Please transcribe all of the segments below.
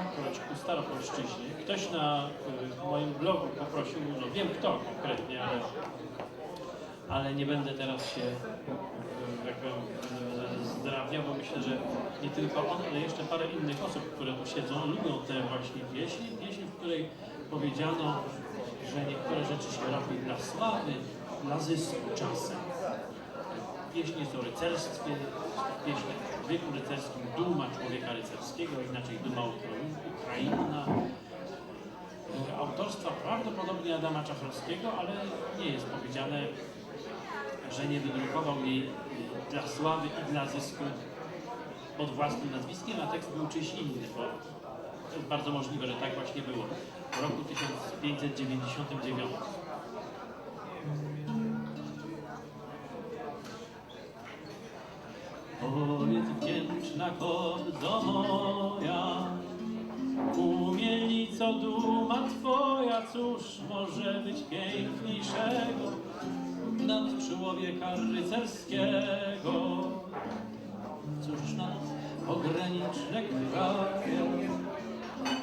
dwakroć ku staropolszczyźnie. Ktoś na y, moim blogu poprosił, no wiem kto konkretnie, ale, ale nie będę teraz się y, y, zdrabniał, bo myślę, że nie tylko on, ale jeszcze parę innych osób, które tu siedzą, lubią tę właśnie pieśń. Pieśń, w której powiedziano, że niektóre rzeczy się robi dla sławy, dla zysku czasem. Pieśni są rycerskie, pieśni w wieku rycerskim duma człowieka rycerskiego, inaczej duma Ukrai- Ukraina. Autorstwa prawdopodobnie Adama Czachrowskiego, ale nie jest powiedziane, że nie wydrukował jej e, dla sławy i dla zysku pod własnym nazwiskiem, a tekst był czyjś inny, bo to jest bardzo możliwe, że tak właśnie było. W roku 1599. Powiedz wdzięczna kordo moja, umielnico duma twoja, cóż może być piękniejszego nad człowieka rycerskiego? Cóż nas pograniczne kraje,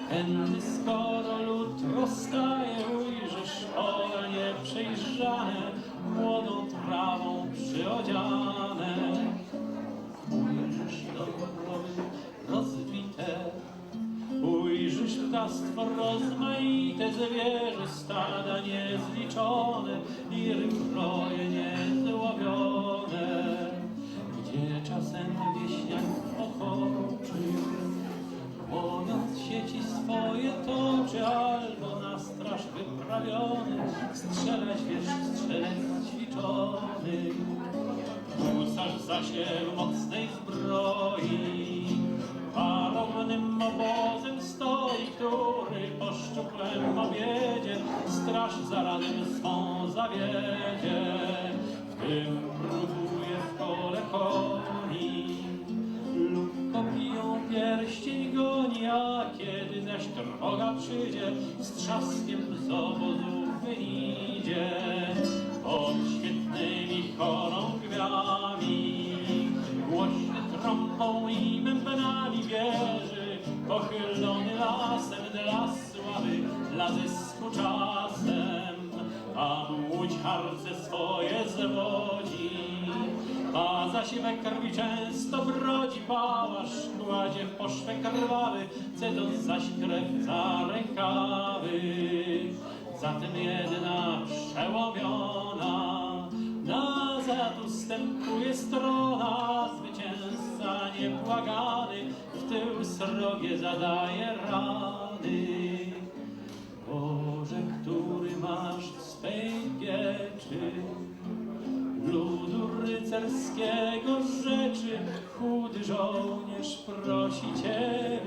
Henny skoro lud rozstaje, ujrzysz pola nieprzejrzane, młodą trawą przyodziane. Dobrowy rozwite, ujrzysz ptactwo rozmaite, zwierzę stada niezliczone i roje niezłowione. Gdzie czasem wieśniak ochoczy, Łowiąc sieci swoje toczy, albo na straż wyprawiony, strzelać wiesz, strzelec ćwiczony. Husarz zasieł mocnej zbroi, parownym obozem stoi, który po szczuplem obiedzie straż zarazem swą zawiedzie. W tym próbuje w kole koni, lub kopiją pierścień goni, a kiedy zaś droga przyjdzie, z trzaskiem z obozu wyjdzie. Pochylony lasem dla sławy, dla zysku czasem. Tam łódź harce swoje zwodzi, a za siwe krwi często brodzi pałasz, kładzie w poszwę krwawy, cedząc zaś krew za rękawy. Zatem jedna przełomiona, nazad ustępuje strona, zwycięzca niebłagany, tył srogie zadaje rany. Boże, który masz w swej pieczy ludu rycerskiego rzeczy, chudy żołnierz prosi Ciebie,